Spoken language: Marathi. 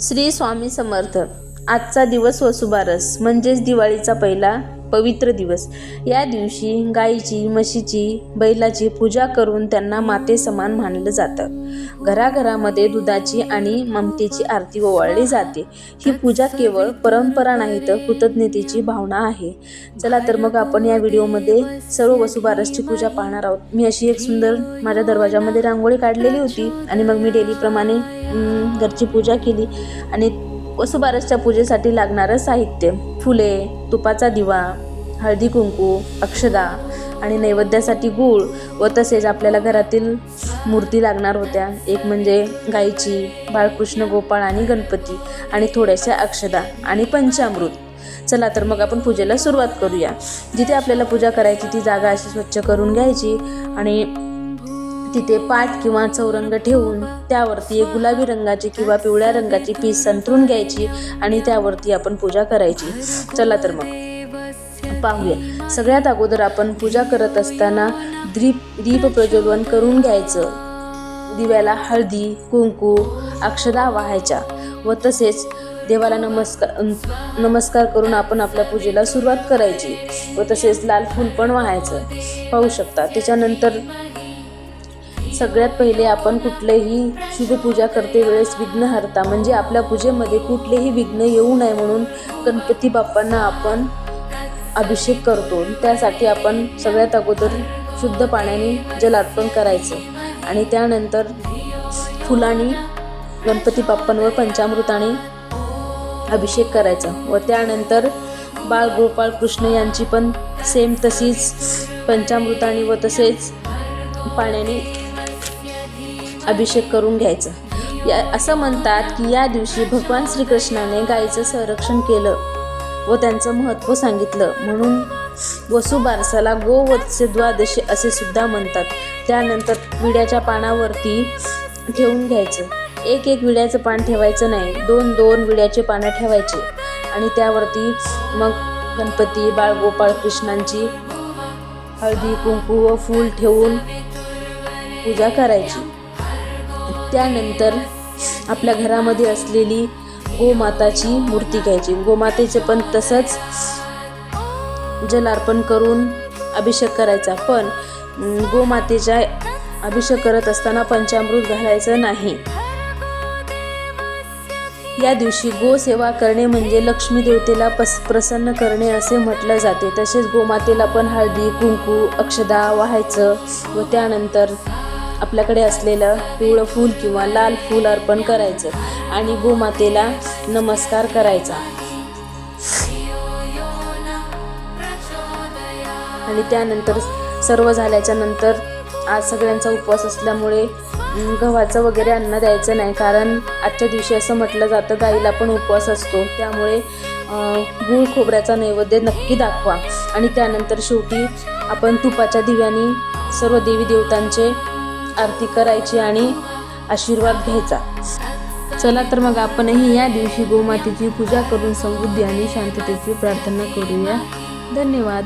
श्री स्वामी समर्थ. आजचा दिवस वसुबारस म्हणजेच दिवाळीचा पहिला पवित्र दिवस. या दिवशी गाईची म्हशीची बैलाची पूजा करून त्यांना माते समान मानलं जातं. घराघरामध्ये दुधाची आणि ममतेची आरती ओवाळली जाते. ही पूजा केवळ परंपरा नाही तर कृतज्ञतेची भावना आहे. चला तर मग आपण या व्हिडिओमध्ये सर्व वसुबारसची पूजा पाहणार आहोत. मी अशी एक सुंदर माझ्या दरवाजामध्ये रांगोळी काढलेली होती आणि मग मी डेलीप्रमाणे घरची पूजा केली आणि वसुबारसच्या पूजेसाठी लागणारं साहित्य फुले तुपाचा दिवा हळदी कुंकू अक्षदा आणि नैवेद्यासाठी गूळ व तसेच आपल्याला घरातील मूर्ती लागणार होत्या. एक म्हणजे गाईची बाळकृष्ण गोपाळ आणि गणपती आणि थोड्याशा अक्षदा आणि पंचामृत. चला तर मग आपण पूजेला सुरुवात करूया. जिथे आपल्याला पूजा करायची ती जागा अशी स्वच्छ करून घ्यायची आणि तिथे पाट किंवा चौरंग ठेवून त्यावरती एक गुलाबी रंगाची किंवा पिवळ्या रंगाची पीस संतरून घ्यायची आणि त्यावरती आपण पूजा करायची. चला तर मग. पाहूया. सगळ्यात अगोदर आपण पूजा करत असताना दीप दीप प्रज्वलन करून घ्यायचं. दिव्याला हळदी कुंकू अक्षदा वाहायच्या व तसेच देवाला नमस्कार नमस्कार करून आपण आपल्या पूजेला सुरुवात करायची व तसेच लाल फूल पण वाहायचं. पाहू शकता. त्याच्यानंतर सगळ्यात पहिले आपण कुठलेही शुभपूजा करते वेळेस विघ्नहर्ता म्हणजे आपल्या पूजेमध्ये कुठलेही विघ्न येऊ नये म्हणून गणपती बाप्पांना आपण अभिषेक करतो. त्यासाठी आपण सगळ्यात अगोदर शुद्ध पाण्याने जल अर्पण करायचं आणि त्यानंतर फुलांनी गणपती बाप्पांवर पंचामृताने अभिषेक करायचा व त्यानंतर बाळ गोपाळ कृष्ण यांची पण सेम तशीच पंचामृताने व तसेच पाण्याने अभिषेक करून घ्यायचं. या असं म्हणतात की या दिवशी भगवान श्रीकृष्णाने गायीचं संरक्षण केलं व त्यांचं महत्त्व सांगितलं. म्हणून वसुबारसाला गोवत्स्य द्वादशी असे सुद्धा म्हणतात. त्यानंतर विड्याच्या पानावरती ठेवून घ्यायचं. एक एक विड्याचं पान ठेवायचं नाही. दोन दोन विड्याचे पानं ठेवायचे. आणि त्यावरती मग गणपती बाळगोपाळ कृष्णांची हळदी कुंकू व फूल ठेवून पूजा करायची. त्यानंतर आपल्या घरामध्ये असलेली गोमाताची मूर्ती घ्यायची. गोमातेचे पण तसंच जल अर्पण करून अभिषेक करायचा. पण गोमातेच्या अभिषेक करत असताना पंचामृत घालायचं नाही. या दिवशी गोसेवा करणे म्हणजे लक्ष्मी देवतेला पस प्रसन्न करणे असे म्हटलं जाते. तसेच गोमातेला पण हळदी कुंकू अक्षदा वाहायचं व त्यानंतर आपल्याकडे असलेलं पिवळं फूल किंवा लाल फूल अर्पण करायचं आणि गोमातेला नमस्कार करायचा. आणि त्यानंतर सर्व झाल्याच्यानंतर आज सगळ्यांचा उपवास असल्यामुळे गव्हाचं वगैरे अन्न द्यायचं नाही कारण आजच्या दिवशी असं म्हटलं जातं गाईला पण उपवास असतो. त्यामुळे गूळ खोबऱ्याचा नैवेद्य नक्की दाखवा. आणि त्यानंतर शेवटी आपण तुपाच्या दिव्याने सर्व देवी देवतांचे आरती करायची आणि आशीर्वाद घ्यायचा. चला तर मग आपणही या दिवशी गोमातेची पूजा करून समृद्धी आणि शांततेची प्रार्थना करूया. धन्यवाद.